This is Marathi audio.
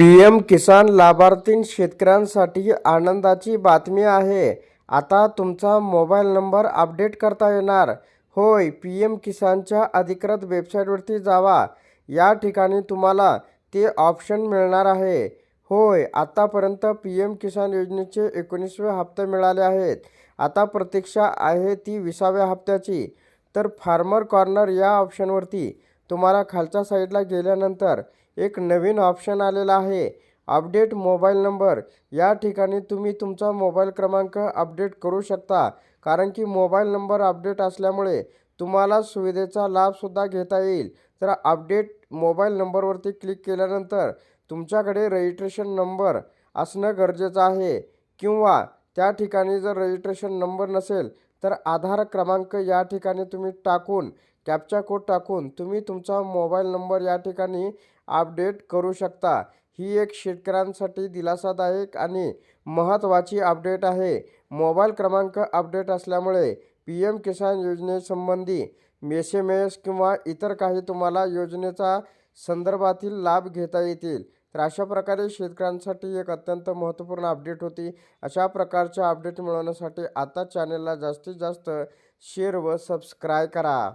पी एम किसान लाभार्थी शेतकऱ्यांसाठी आनंदाची बातमी आहे. आता तुमचा मोबाईल नंबर अपडेट करता येणार. होय पी एम किसानच्या अधिकृत वेबसाईटवरती जावा. या ठिकाणी तुम्हाला ते ऑप्शन मिळणार आहे. होय आतापर्यंत पी एम किसान योजनेचे एकोणीसवे हप्ते मिळाले आहेत. आता प्रतीक्षा आहे ती विसाव्या हप्त्याची. तर फार्मर कॉर्नर या ऑप्शनवरती तुम्हाला खालच्या साईडला गेल्यानंतर एक नवीन ऑप्शन आलेला आहे. अपडेट मोबाईल नंबर या ठिकाणी तुम्ही तुमचा मोबाईल क्रमांक अपडेट करू शकता. कारण की मोबाईल नंबर अपडेट असल्यामुळे तुम्हाला सुविधेचा लाभसुद्धा घेता येईल. तर अपडेट मोबाईल नंबरवरती क्लिक केल्यानंतर तुमच्याकडे रजिस्ट्रेशन नंबर असणं गरजेचं आहे. किंवा त्या ठिकाणी जर रजिस्ट्रेशन नंबर नसेल तर आधार क्रमांक या ठिकाणी तुम्ही टाकून कॅप्चा कोड टाकून तुम्ही तुमचा मोबाईल नंबर या ठिकाणी अपडेट करू शकता. ही एक शेतकऱ्यांसाठी दिलासादायक आणि महत्त्वाची अपडेट आहे. मोबाईल क्रमांक अपडेट असल्यामुळे पी एम किसान योजनेसंबंधी एस एम एस किंवा इतर काही तुम्हाला योजनेचा संदर्भातील लाभ घेता येतील. तर अशा प्रकारे शेतकऱ्यांसाठी एक अत्यंत महत्त्वपूर्ण अपडेट होती. अशा प्रकारच्या अपडेट मिळवण्यासाठी आता चॅनलला जास्तीत जास्त शेअर व सबस्क्राईब करा.